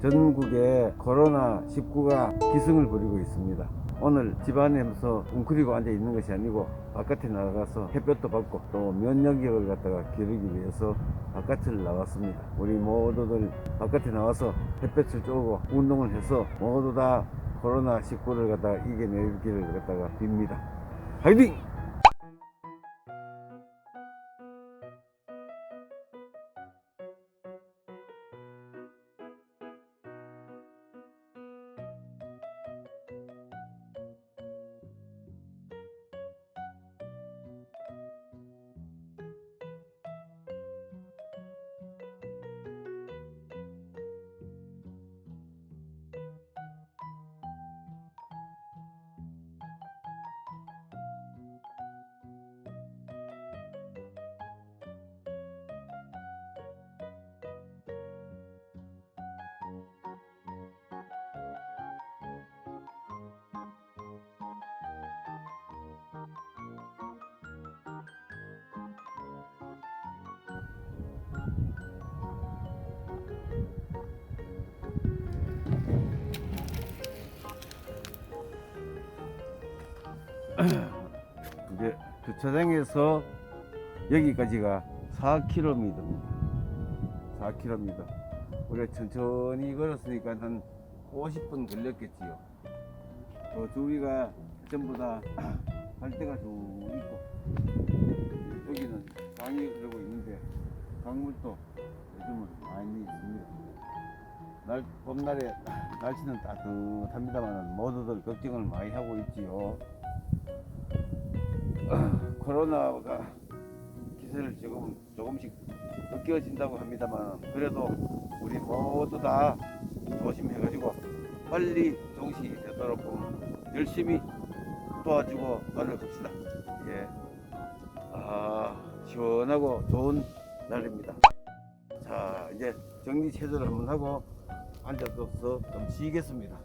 전국에 코로나19가 기승을 부리고 있습니다. 오늘 집안에서 웅크리고 앉아 있는 것이 아니고 바깥에 나가서 햇볕도 받고 또 면역력을 갖다가 기르기 위해서 바깥을 나왔습니다. 우리 모두들 바깥에 나와서 햇볕을 쬐고 운동을 해서 모두 다 코로나19를 갖다가 이겨내기를 갖다가 빕니다. 화이팅! 이제 주차장에서 여기까지가 4km입니다. 4km. 우리가 천천히 걸었으니까 한 50분 걸렸겠지요. 그 주위가 전부 다 갈대가 쭉 있고 여기는 강이 흐르고 있는데 강물도 요즘은 많이 있습니다. 날 봄날에 날씨는 따뜻합니다만 모두들 걱정을 많이 하고 있지요. 코로나가 기세를 지금 조금씩 느껴진다고 합니다만 그래도 우리 모두 다 조심해가지고 빨리 정시 되도록 열심히 도와주고 노력합시다. 예. 아 시원하고 좋은 날입니다. 자 이제 정리 체조를 한번 하고 앉아서 좀 쉬겠습니다.